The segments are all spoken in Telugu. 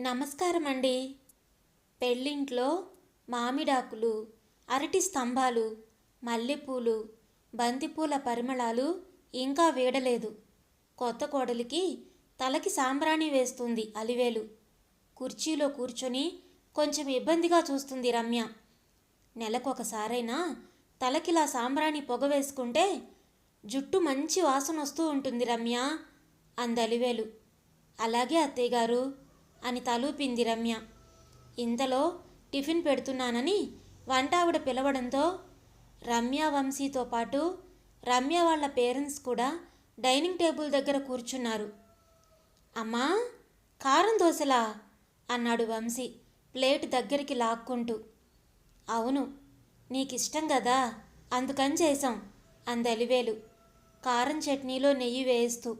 నమస్కారం అండి పెళ్ళింట్లో మామిడాకులు అరటి స్తంభాలు మల్లెపూలు బంతిపూల పరిమళాలు ఇంకా వీడలేదు. కొత్త కోడలికి తలకి సాంబ్రాణి వేస్తుంది అలివేలు. కుర్చీలో కూర్చొని కొంచెం ఇబ్బందిగా చూస్తుంది రమ్య. నెలకొకసారైనా తలకిలా సాంబ్రాణి పొగ వేసుకుంటే జుట్టు మంచి వాసన వస్తూ ఉంటుంది రమ్య అందలివేలు అలాగే అత్తయ్య గారు అని తలూపింది రమ్య. ఇంతలో టిఫిన్ పెడుతున్నానని వంటావిడ పిలవడంతో రమ్య వంశీతో పాటు రమ్య వాళ్ళ పేరెంట్స్ కూడా డైనింగ్ టేబుల్ దగ్గర కూర్చున్నారు. అమ్మా కారం దోశలా? అన్నాడు వంశీ ప్లేట్ దగ్గరికి లాక్కుంటూ. అవును నీకిష్టం కదా అందుకని చేశాం అందలివేలు కారం చట్నీలో నెయ్యి వేస్తూ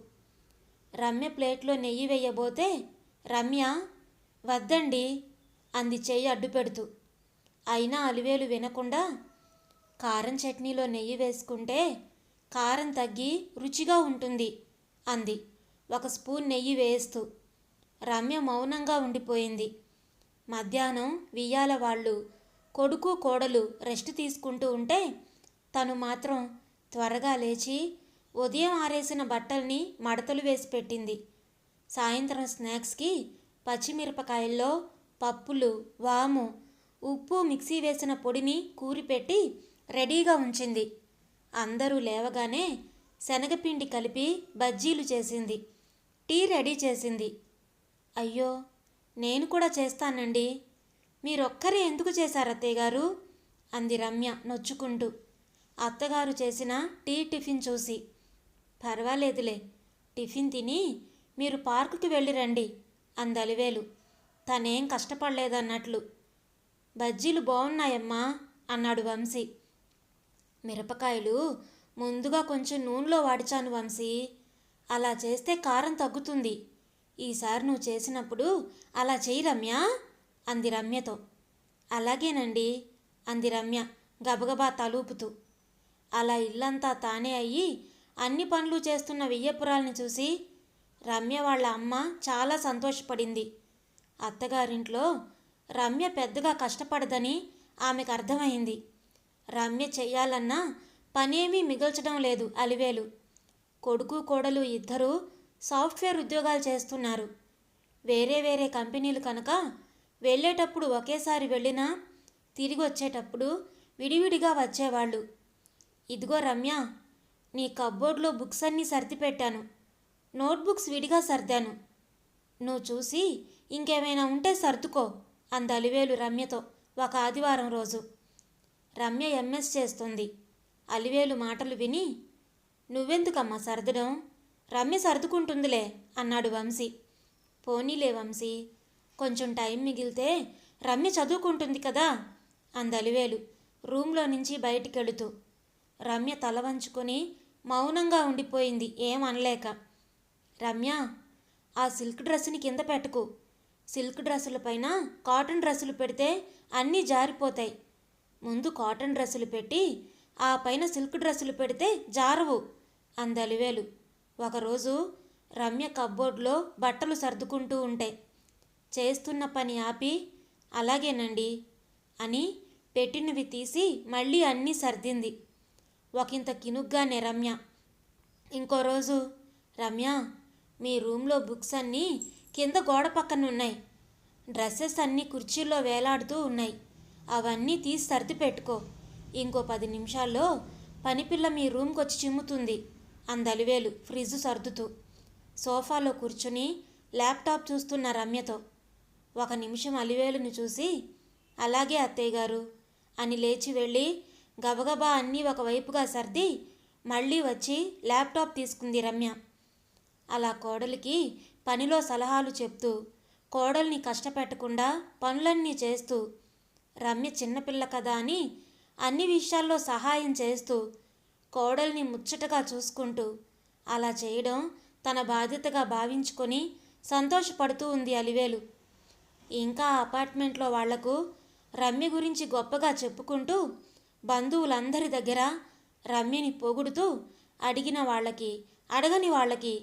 రమ్య ప్లేట్లో నెయ్యి వేయబోతే రమ్య వద్దండి అంది చెయ్యి అడ్డు పెడుతూ అయినా అలివేలు వినకుండా కారం చట్నీలో నెయ్యి వేసుకుంటే కారం తగ్గి రుచిగా ఉంటుంది అంది. ఒక స్పూన్ నెయ్యి వేస్తూ. రమ్య మౌనంగా ఉండిపోయింది. మధ్యాహ్నం వియ్యాల వాళ్ళు కొడుకు కోడలు రెస్ట్ తీసుకుంటూ ఉంటే తను మాత్రం త్వరగా లేచి ఉదయం ఆరేసిన బట్టల్ని మడతలు వేసి పెట్టింది. సాయంత్రం స్నాక్స్కి పచ్చిమిరపకాయల్లో పప్పులు వాము ఉప్పు మిక్సీ వేసిన పొడిని కూరిపెట్టి రెడీగా ఉంచింది. అందరూ లేవగానే శనగపిండి కలిపి బజ్జీలు చేసింది. టీ రెడీ చేసింది. అయ్యో నేను కూడా చేస్తానండి. మీరొక్కరే ఎందుకు చేశారు అత్తయ్య గారు? అంది రమ్య నొచ్చుకుంటూ. అత్తగారు చేసిన టీ టిఫిన్ చూసి. పర్వాలేదులే టిఫిన్ తిని మీరు పార్కుకి వెళ్ళి రండి అందలివేలు తనేం కష్టపడలేదన్నట్లు. బజ్జీలు బాగున్నాయమ్మా అన్నాడు వంశీ. మిరపకాయలు ముందుగా కొంచెం నూనెలో వాడిచాను వంశీ. అలా చేస్తే కారం తగ్గుతుంది. ఈసారి నువ్వు చేసినప్పుడు అలా చేయి రమ్య అంది రమ్యతో. అలాగేనండి అంది రమ్య గబగబా తలూపుతూ. అలా ఇల్లంతా తానే అయ్యి అన్ని పనులు చేస్తున్న వెయ్యపురాల్ని చూసి రమ్య వాళ్ళ అమ్మ చాలా సంతోషపడింది. అత్తగారింట్లో రమ్య పెద్దగా కష్టపడదని ఆమెకు అర్థమైంది. రమ్య చెయ్యాలన్నా పనేమీ మిగల్చడం లేదు అలివేలు. కొడుకు కోడలు ఇద్దరూ సాఫ్ట్వేర్ ఉద్యోగాలు చేస్తున్నారు. వేరే వేరే కంపెనీలు కనుక వెళ్ళేటప్పుడు ఒకేసారి వెళ్ళినా తిరిగి వచ్చేటప్పుడు విడివిడిగా వచ్చేవాళ్ళు. ఇదిగో రమ్య నీ కబ్బోర్డ్లో బుక్స్ అన్నీ సర్దిపెట్టాను నోట్బుక్స్ విడిగా సర్దాను. నువ్వు చూసి ఇంకేమైనా ఉంటే సర్దుకో అందలివేలు అలివేలు రమ్యతో ఒక ఆదివారం రోజు. రమ్య ఎంఎస్ చేస్తుంది. అలివేలు మాటలు విని నువ్వెందుకమ్మా సర్దడం? రమ్య సర్దుకుంటుందిలే అన్నాడు వంశీ. పోనీలే వంశీ కొంచెం టైం మిగిలితే రమ్య చదువుకుంటుంది కదా అందలివేలు అలివేలు రూమ్లో నుంచి బయటికెళుతూ. రమ్య తల వంచుకొని మౌనంగా ఉండిపోయింది. ఏం అనలేక. రమ్య ఆ సిల్క్ డ్రెస్సుని కింద పెట్టుకు. సిల్క్ డ్రెస్సుల పైన కాటన్ డ్రెస్సులు పెడితే అన్నీ జారిపోతాయి. ముందు కాటన్ డ్రెస్సులు పెట్టి ఆ పైన సిల్క్ డ్రెస్సులు పెడితే జారవు అందలివేలు ఒకరోజు రమ్య కబ్బోర్డ్లో బట్టలు సర్దుకుంటూ ఉంటే చేస్తున్న పని ఆపి అలాగేనండి అని పెట్టినవి తీసి మళ్ళీ అన్నీ సర్దింది. ఒకంత కినుగ్గానే రమ్య. ఇంకో రోజు రమ్య మీ రూమ్లో బుక్స్ అన్నీ కింద గోడ పక్కన ఉన్నాయి డ్రెస్సెస్ అన్నీ కుర్చీల్లో వేలాడుతూ ఉన్నాయి. అవన్నీ తీసి సర్ది పెట్టుకో. ఇంకో పది నిమిషాల్లో పనిపిల్ల మీ రూమ్కి వచ్చి చిమ్ముతుంది. అందలివేలు ఫ్రిడ్జ్ సర్దుతూ. సోఫాలో కూర్చుని ల్యాప్టాప్ చూస్తున్న రమ్యతో. ఒక నిమిషం అలివేలుని చూసి అలాగే అత్తయ్య గారు అని లేచి వెళ్ళి గబగబా అన్నీ ఒకవైపుగా సర్ది మళ్ళీ వచ్చి ల్యాప్టాప్ తీసుకుంది రమ్య. అలా కోడలికి పనిలో సలహాలు చెప్తూ కోడల్ని కష్టపెట్టకుండా పనులన్నీ చేస్తూ రమ్య చిన్నపిల్ల కదా అని అన్ని విషయాల్లో సహాయం చేస్తూ కోడల్ని ముచ్చటగా చూసుకుంటూ అలా చేయడం తన బాధ్యతగా భావించుకొని సంతోషపడుతూ ఉంది అలివేలు. ఇంకా అపార్ట్మెంట్లో వాళ్ళకు రమ్య గురించి గొప్పగా చెప్పుకుంటూ బంధువులందరి దగ్గర రమ్యని పొగుడుతూ అడిగిన వాళ్ళకి అడగని వాళ్ళకి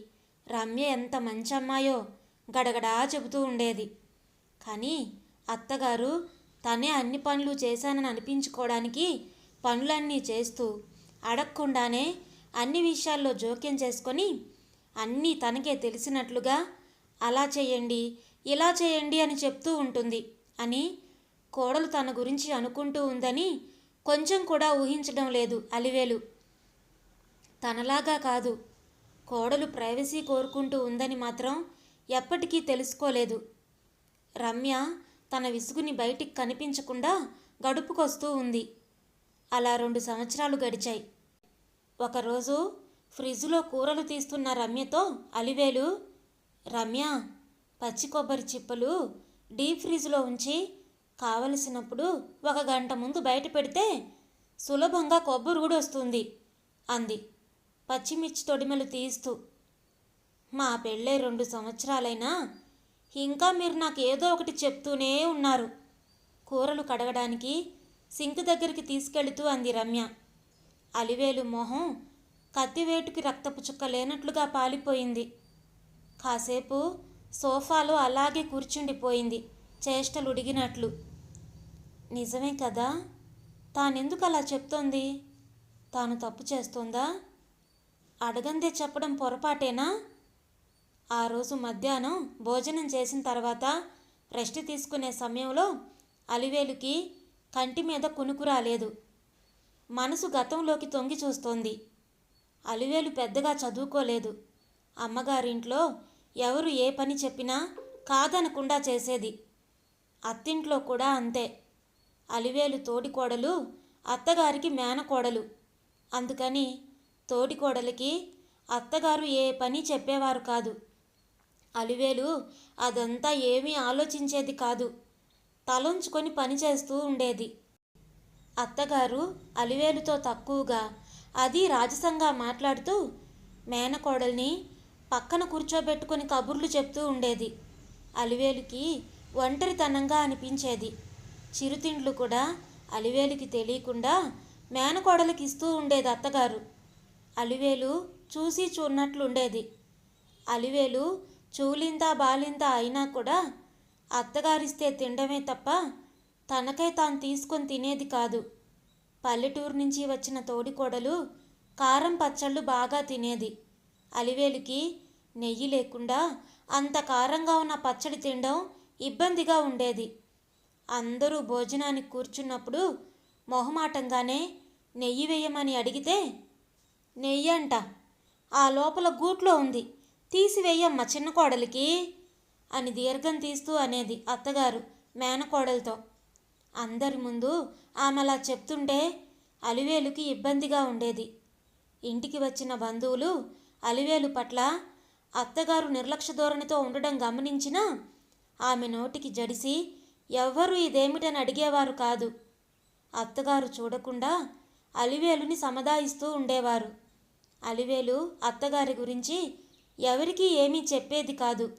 రమ్య ఎంత మంచి అమ్మాయో గడగడా చెబుతూ ఉండేది. కానీ అత్తగారు తనే అన్ని పనులు చేశానని అనిపించుకోవడానికి పనులన్నీ చేస్తూ అడగకుండానే అన్ని విషయాల్లో జోక్యం చేసుకొని అన్నీ తనకే తెలిసినట్లుగా అలా చేయండి ఇలా చేయండి అని చెప్తూ ఉంటుంది అని కోడలు తన గురించి అనుకుంటూ ఉందని కొంచెం కూడా ఊహించడం లేదు అలివేలు. తనలాగా కాదు. కోడలు ప్రైవసీ కోరుకుంటూ ఉందని మాత్రం ఎప్పటికీ తెలుసుకోలేదు. రమ్య తన విసుగుని బయటికి కనిపించకుండా గడుపుకొస్తూ ఉంది. అలా రెండు సంవత్సరాలు గడిచాయి. ఒకరోజు ఫ్రిడ్జ్లో కూరలు తీస్తున్న రమ్యతో అలివేలు రమ్య పచ్చి కొబ్బరి చిప్పలు డీప్ ఫ్రిడ్జ్లో ఉంచి కావలసినప్పుడు ఒక గంట ముందు బయట పెడితే సులభంగా కొబ్బరి కూడా వస్తుంది అంది. పచ్చిమిర్చి తొడిమలు తీస్తూ మా పెళ్ళే రెండు సంవత్సరాలైనా ఇంకా మీరు నాకు ఏదో ఒకటి చెప్తూనే ఉన్నారు కూరలు కడగడానికి సింక్ దగ్గరికి తీసుకెళుతూ అంది రమ్య. అలివేలు మొహం కత్తివేటుకి రక్తపు చుక్క లేనట్లుగా పాలిపోయింది. కాసేపు సోఫాలో అలాగే కూర్చుండిపోయింది చేష్టలు ఉడిగినట్లు నిజమే కదా తానెందుకు అలా చెప్తోంది? తాను తప్పు చేస్తోందా? అడగందే చెప్పడం పొరపాటేనా? ఆ రోజు మధ్యాహ్నం భోజనం చేసిన తర్వాత రెస్ట్ తీసుకునే సమయంలో అలివేలుకి కంటి మీద కునుకు రాలేదు. మనసు గతంలోకి తొంగి చూస్తోంది. అలివేలు పెద్దగా చదువుకోలేదు. అమ్మగారింట్లో ఎవరు ఏ పని చెప్పినా కాదనకుండా చేసేది. అత్తింట్లో కూడా అంతే. అలివేలు తోడికోడలు అత్తగారికి మేనకోడలు. అందుకని తోడికోడలికి అత్తగారు ఏ పని చెప్పేవారు కాదు. అలివేలు అదంతా ఏమీ ఆలోచించేది కాదు. తలంచుకొని పని చేస్తూ ఉండేది. అత్తగారు అలివేలుతో తక్కువగా అది రాజసంగా మాట్లాడుతూ మేనకోడల్ని పక్కన కూర్చోబెట్టుకొని కబుర్లు చెప్తూ ఉండేది. అలివేలుకి ఒంటరితనంగా అనిపించేది. చిరుతిండ్లు కూడా అలివేలుకి తెలియకుండా మేనకోడలకి ఇస్తూ ఉండేది అత్తగారు. అలివేలు చూసి చూడనట్లుండేది. అలివేలు చూలింత బాలింత అయినా కూడా అత్తగారిస్తే తినడమే తప్ప తనకై తాను తీసుకొని తినేది కాదు. పల్లెటూరు నుంచి వచ్చిన తోడికోడలు కారం పచ్చళ్ళు బాగా తినేది. అలివేలుకి నెయ్యి లేకుండా అంత కారంగా ఉన్న పచ్చడి తినడం ఇబ్బందిగా ఉండేది. అందరూ భోజనానికి కూర్చున్నప్పుడు మొహమాటంగానే నెయ్యి వేయమని అడిగితే నెయ్యి అంట ఆ లోపల గూట్లో ఉంది. తీసివేయమ్మ చిన్న కోడలికి అని దీర్ఘం తీస్తూ అనేది అత్తగారు మేనకోడలతో. అందరి ముందు ఆమె అలా చెప్తుంటే అలివేలుకి ఇబ్బందిగా ఉండేది. ఇంటికి వచ్చిన బంధువులు అలివేలు పట్ల అత్తగారు నిర్లక్ష్య ధోరణితో ఉండడం గమనించినా ఆమె నోటికి జడిసి ఎవ్వరూ ఇదేమిటని అడిగేవారు కాదు. అత్తగారు చూడకుండా అలివేలుని సమదాయిస్తూ ఉండేవారు. అలివేలు అత్తగారి గురించి ఎవరికీ ఏమీ చెప్పేది కాదు.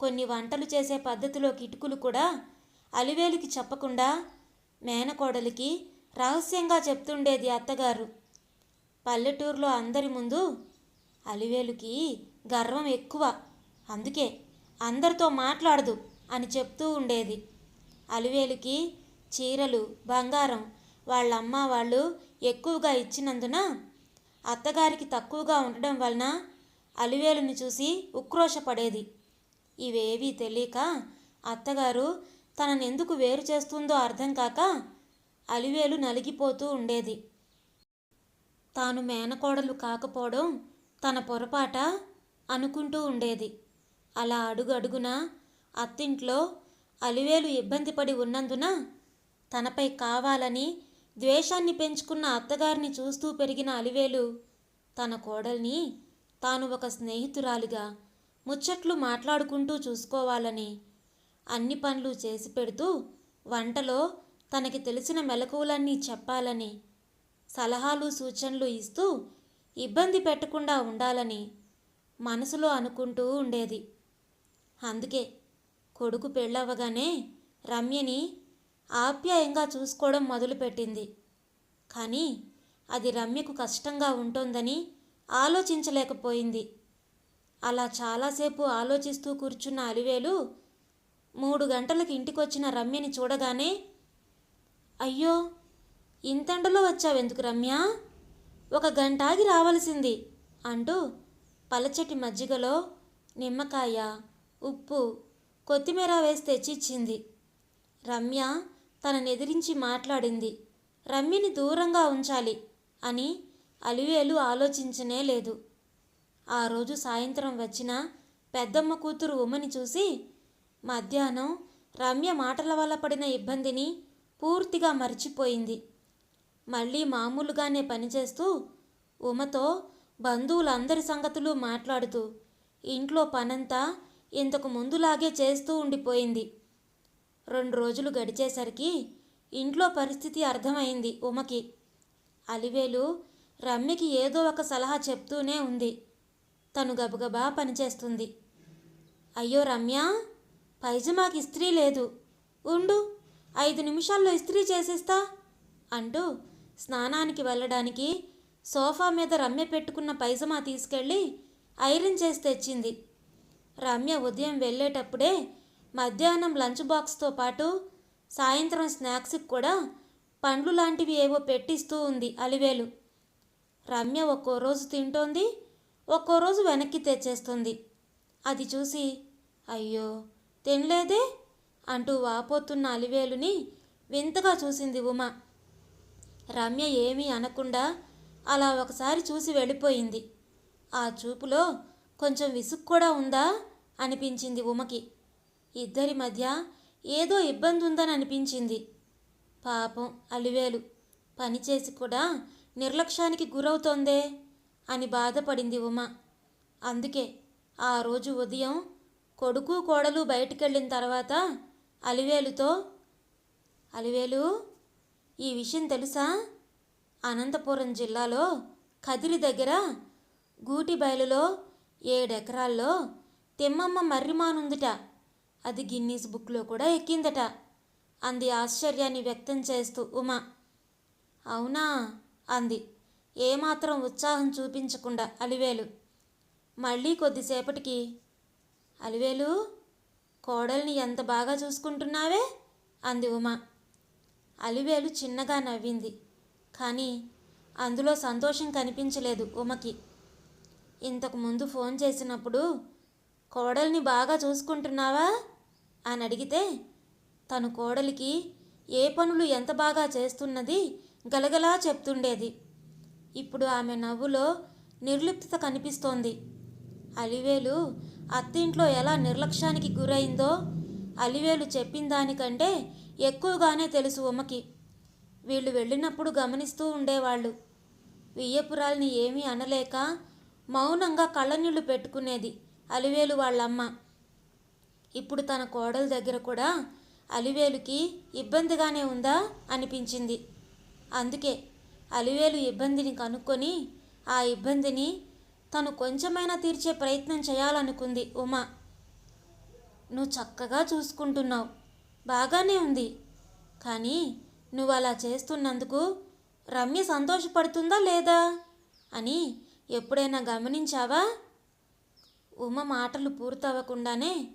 కొన్ని వంటలు చేసే పద్ధతిలో కిటుకులు కూడా అలివేలుకి చెప్పకుండా మేనకోడలికి రహస్యంగా చెప్తుండేది అత్తగారు. పల్లెటూరులో అందరి ముందు అలివేలుకి గర్వం ఎక్కువ. అందుకే అందరితో మాట్లాడదు అని చెప్తూ ఉండేది. అలివేలుకి చీరలు బంగారం వాళ్ళమ్మ వాళ్ళు ఎక్కువగా ఇచ్చినందున అత్తగారికి తక్కువగా ఉండడం వలన అలివేలుని చూసి ఉక్రోషపడేది. ఇవేవీ తెలియక అత్తగారు తనని ఎందుకు వేరు చేస్తుందో అర్థం కాక అలివేలు నలిగిపోతూ ఉండేది. తాను మేనకోడలు కాకపోవడం తన పొరపాట అనుకుంటూ ఉండేది. అలా అడుగు అడుగున అత్తింట్లో అలివేలు ఇబ్బంది పడి ఉన్నందున తనపై కావాలని ద్వేషాన్ని పెంచుకున్న అత్తగారిని చూస్తూ పెరిగిన అలివేలు తన కోడల్ని తాను ఒక స్నేహితురాలిగా ముచ్చట్లు మాట్లాడుకుంటూ చూసుకోవాలని అన్ని పనులు చేసి పెడుతూ వంటలో తనకి తెలిసిన మెలకువలన్నీ చెప్పాలని సలహాలు సూచనలు ఇస్తూ ఇబ్బంది పెట్టకుండా ఉండాలని మనసులో అనుకుంటూ ఉండేది. అందుకే కొడుకు పెళ్ళవగానే రమ్యని ఆప్యాయంగా చూసుకోవడం మొదలుపెట్టింది. కానీ అది రమ్యకు కష్టంగా ఉంటోందని ఆలోచించలేకపోయింది. అలా చాలాసేపు ఆలోచిస్తూ కూర్చున్న అలివేలు మూడు గంటలకు ఇంటికొచ్చిన రమ్యని చూడగానే అయ్యో ఇంతండలో వచ్చావెందుకు రమ్య? ఒక గంట ఆగి రావలసింది అంటూ పలచటి మజ్జిగలో నిమ్మకాయ ఉప్పు కొత్తిమీర వేసి తెచ్చిచ్చింది. రమ్య తనని ఎదిరించి మాట్లాడింది. రమ్యని దూరంగా ఉంచాలి అని అలివేలు ఆలోచించనే లేదు. ఆ రోజు సాయంత్రం వచ్చిన పెద్దమ్మ కూతురు ఉమ్మని చూసి మధ్యాహ్నం రమ్య మాటల వల్ల పడిన ఇబ్బందిని పూర్తిగా మర్చిపోయింది. మళ్ళీ మామూలుగానే పనిచేస్తూ ఉమతో బంధువులందరి సంగతులు మాట్లాడుతూ ఇంట్లో పనంతా ఇంతకు ముందులాగే చేస్తూ ఉండిపోయింది. రెండు రోజులు గడిచేసరికి ఇంట్లో పరిస్థితి అర్థమైంది ఉమకి. అలివేలు రమ్యకి ఏదో ఒక సలహా చెప్తూనే ఉంది. తను గబగబా పనిచేస్తుంది. అయ్యో రమ్య పైజమాకి ఇస్త్రీ లేదు. ఉండు ఐదు నిమిషాల్లో ఇస్త్రీ చేసేస్తా అంటూ స్నానానికి వెళ్ళడానికి సోఫా మీద రమ్య పెట్టుకున్న పైజమా తీసుకెళ్ళి ఐరన్ చేసి తెచ్చింది. రమ్య ఉదయం వెళ్ళేటప్పుడే మధ్యాహ్నం లంచ్ బాక్స్తో పాటు సాయంత్రం స్నాక్స్కి కూడా పండ్లు లాంటివి ఏవో పెట్టిస్తూ ఉంది అలివేలు. రమ్య ఒక్కో రోజు తింటోంది ఒక్కో రోజు వెనక్కి తెచ్చేస్తుంది. అది చూసి అయ్యో తినలేదే అంటూ వాపోతున్న అలివేలుని వింతగా చూసింది ఉమ. రమ్య ఏమీ అనకుండా అలా ఒకసారి చూసి వెళ్ళిపోయింది. ఆ చూపులో కొంచెం విసుగు కూడా ఉందా? అనిపించింది ఉమకి. ఇద్దరి మధ్య ఏదో ఇబ్బంది ఉందని అనిపించింది. పాపం అలివేలు. పనిచేసి కూడా నిర్లక్ష్యానికి గురవుతోందే అని బాధపడింది ఉమ. అందుకే ఆ రోజు ఉదయం కొడుకు కోడలు బయటికెళ్ళిన తర్వాత అలివేలుతో అలివేలు ఈ విషయం తెలుసా? అనంతపురం జిల్లాలో కదిరి దగ్గర గూటి బయలులో ఏడెకరాల్లో తిమ్మమ్మ మర్రిమానుందిట. అది గిన్నీస్ బుక్లో కూడా ఎక్కిందట. అంది ఆశ్చర్యాన్ని వ్యక్తం చేస్తూ ఉమ. అవునా? అంది. ఏమాత్రం ఉత్సాహం చూపించకుండా అలివేలు. మళ్ళీ కొద్దిసేపటికి. అలివేలు కోడల్ని ఎంత బాగా చూసుకుంటున్నావే? అంది ఉమ. అలివేలు చిన్నగా నవ్వింది. కానీ అందులో సంతోషం కనిపించలేదు ఉమకి. ఇంతకు ముందు ఫోన్ చేసినప్పుడు కోడల్ని బాగా చూసుకుంటున్నావా? అని అడిగితే తను కోడలికి ఏ పనులు ఎంత బాగా చేస్తున్నది? గలగలా చెప్తుండేది. ఇప్పుడు ఆమె నవ్వులో నిర్లిప్తత కనిపిస్తోంది. అలివేలు అత్తింట్లో ఎలా నిర్లక్ష్యానికి గురైందో అలివేలు చెప్పిన దానికంటే ఎక్కువగానే తెలుసు ఉమకి. వీళ్ళు వెళ్ళినప్పుడు గమనిస్తూ ఉండేవాళ్ళు. వియ్యపురాల్ని ఏమీ అనలేక మౌనంగా కళ్ళనీళ్ళు పెట్టుకునేది అలివేలు వాళ్ళమ్మ. ఇప్పుడు తన కోడల దగ్గర కూడా అలివేలుకి ఇబ్బందిగానే ఉందా అనిపించింది. అందుకే అలివేలు ఇబ్బందిని కనుక్కొని ఆ ఇబ్బందిని తను కొంచెమైనా తీర్చే ప్రయత్నం చేయాలనుకుంది ఉమ. నువ్వు చక్కగా చూసుకుంటున్నావు. బాగానే ఉంది. కానీ నువ్వు అలా చేస్తున్నందుకు రమ్య సంతోషపడుతుందా లేదా అని ఎప్పుడైనా గమనించావా? ఉమ మాటలు పూర్తవ్వకుండానే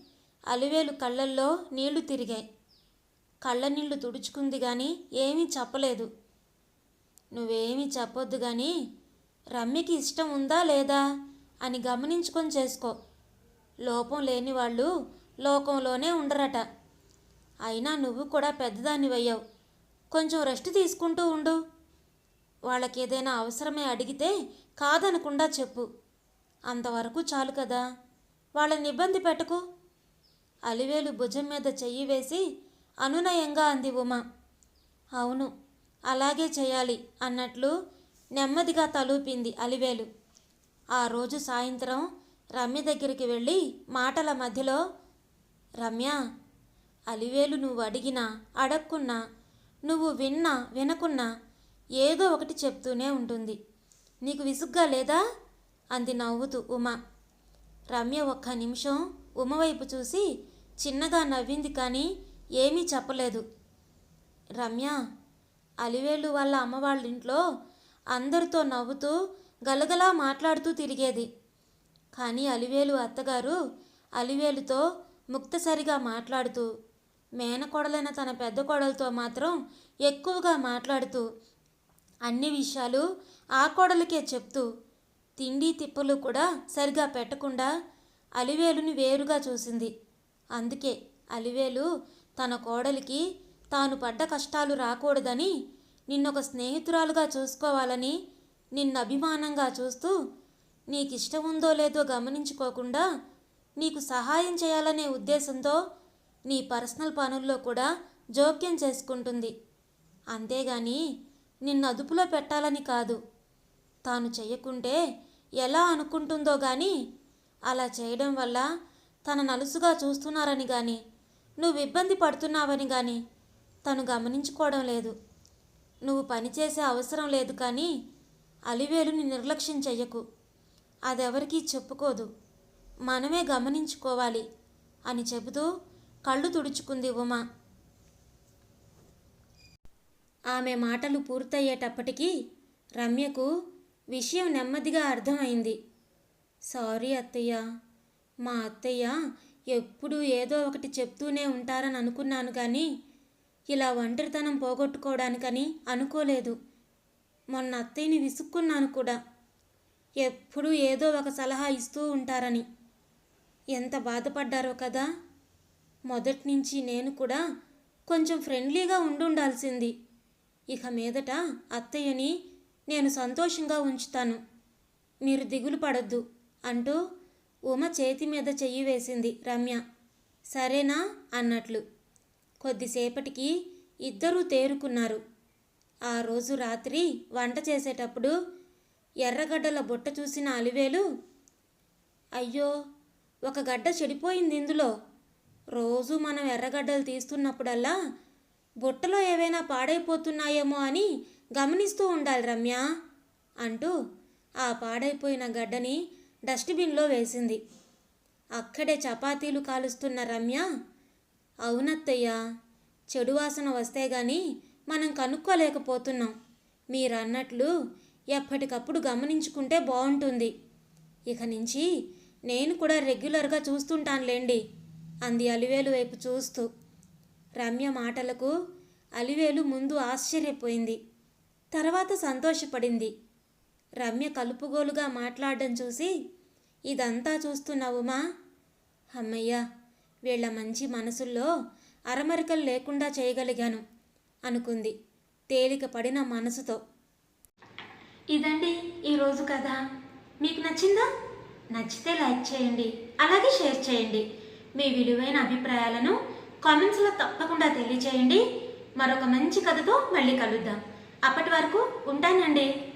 అలివేలు కళ్ళల్లో నీళ్ళు తిరిగాయి. కళ్ళ నీళ్ళు తుడుచుకుంది కానీ ఏమీ చెప్పలేదు. నువ్వేమీ చెప్పొద్దు కానీ రమ్యకి ఇష్టం ఉందా లేదా అని గమనించుకొని చేసుకో. లోపం లేని వాళ్ళు లోకంలోనే ఉండరట. అయినా నువ్వు కూడా పెద్దదానివయ్యావు. కొంచెం రెస్ట్ తీసుకుంటూ ఉండు. వాళ్ళకి ఏదైనా అవసరమే అడిగితే కాదనకుండా చెప్పు. అంతవరకు చాలు కదా. వాళ్ళని ఇబ్బంది పెట్టకు. అలివేలు భుజం మీద చెయ్యి వేసి అనునయంగా అంది ఉమ. అవును అలాగే చేయాలి అన్నట్లు నెమ్మదిగా తలూపింది అలివేలు. ఆ రోజు సాయంత్రం రమ్య దగ్గరికి వెళ్ళి మాటల మధ్యలో రమ్య అలివేలు నువ్వు అడిగినా అడక్కున్నా నువ్వు విన్నా వినకున్నా ఏదో ఒకటి చెప్తూనే ఉంటుంది. నీకు విసుగ్గా లేదా? అంది నవ్వుతూ ఉమ. రమ్య ఒక్క నిమిషం ఉమవైపు చూసి చిన్నగా నవ్వింది కానీ ఏమీ చెప్పలేదు. రమ్య అలివేలు వాళ్ళ అమ్మ వాళ్ళ ఇంట్లో అందరితో నవ్వుతూ గలగలా మాట్లాడుతూ తిరిగేది. కానీ అలివేలు అత్తగారు అలివేలుతో ముక్తసరిగా మాట్లాడుతూ మేనకోడలైన తన పెద్ద కోడలతో మాత్రం ఎక్కువగా మాట్లాడుతూ అన్ని విషయాలు ఆ కోడలకే చెప్తూ తిండి తిప్పలు కూడా సరిగా పెట్టకుండా అలివేలుని వేరుగా చూసింది. అందుకే అలివేలు తన కోడలికి తాను పడ్డ కష్టాలు రాకూడదని నిన్నొక స్నేహితురాలుగా చూసుకోవాలని నిన్ను అభిమానంగా చూస్తూ నీకు ఇష్టం ఉందో లేదో గమనించుకోకుండా నీకు సహాయం చేయాలనే ఉద్దేశంతో నీ పర్సనల్ పనుల్లో కూడా జోక్యం చేసుకుంటుంది. అంతేగాని నిన్ను అదుపులో పెట్టాలని కాదు. తాను చెయ్యకుంటే ఎలా అనుకుంటుందో కానీ అలా చేయడం వల్ల తన నలుసుగా చూస్తున్నారని కానీ నువ్వు ఇబ్బంది పడుతున్నావని కానీ తను గమనించుకోవడం లేదు. నువ్వు పనిచేసే అవసరం లేదు కానీ అలివేలుని నిర్లక్ష్యం చెయ్యకు. అదెవరికీ చెప్పుకోదు. మనమే గమనించుకోవాలి అని చెబుతూ కళ్ళు తుడుచుకుంది ఉమ. ఆమె మాటలు పూర్తయ్యేటప్పటికీ రమ్యకు విషయం నెమ్మదిగా అర్థమైంది. సారీ అత్తయ్య. మా అత్తయ్య ఎప్పుడు ఏదో ఒకటి చెప్తూనే ఉంటారని అనుకున్నాను కానీ ఇలా ఒంటరితనం పోగొట్టుకోవడానికని అనుకోలేదు. మొన్న అత్తయ్యని విసుక్కున్నాను కూడా. ఎప్పుడూ ఏదో ఒక సలహా ఇస్తూ ఉంటారని. ఎంత బాధపడ్డారో కదా. మొదటి నుంచి నేను కూడా కొంచెం ఫ్రెండ్లీగా ఉండుండాల్సింది. ఇక మీదట అత్తయ్యని నేను సంతోషంగా ఉంచుతాను. మీరు దిగులు పడద్దు. అంటూ ఉమ చేతి మీద చెయ్యి వేసింది రమ్య. సరేనా? అన్నట్లు. కొద్దిసేపటికి ఇద్దరూ తేరుకున్నారు. ఆ రోజు రాత్రి వంట చేసేటప్పుడు ఎర్రగడ్డల బుట్ట చూసిన అలివేలు అయ్యో ఒక గడ్డ చెడిపోయింది ఇందులో. రోజు మనం ఎర్రగడ్డలు తీస్తున్నప్పుడల్లా బుట్టలో ఏవైనా పాడైపోతున్నాయేమో అని గమనిస్తూ ఉండాలి రమ్య అంటూ ఆ పాడైపోయిన గడ్డని డస్ట్బిన్లో వేసింది. అక్కడే చపాతీలు కాలుస్తున్న రమ్య అవునత్తయ్య చెడు వాసన వస్తే గాని మనం కనుక్కోలేకపోతున్నాం. మీరన్నట్లు ఎప్పటికప్పుడు గమనించుకుంటే బాగుంటుంది ఇక నుంచి నేను కూడా రెగ్యులర్గా చూస్తుంటానులేండి అంది అలివేలు వైపు చూస్తూ. రమ్య మాటలకు అలివేలు ముందు ఆశ్చర్యపోయింది. తర్వాత సంతోషపడింది. రమ్య కలుపుగోలుగా మాట్లాడడం చూసి ఇదంతా చూస్తున్న ఉమా? అమ్మయ్య వీళ్ళ మంచి మనసుల్లో అరమరికలు లేకుండా చేయగలిగాను అనుకుంది తేలిక పడిన మనసుతో. ఇదండి ఈరోజు కథ. మీకు నచ్చిందా? నచ్చితే లైక్ చేయండి అలాగే షేర్ చేయండి. మీ విలువైన అభిప్రాయాలను కామెంట్స్లో తప్పకుండా తెలియచేయండి. మరొక మంచి కథతో మళ్ళీ కలుద్దాం. అప్పటి వరకు ఉంటానండి.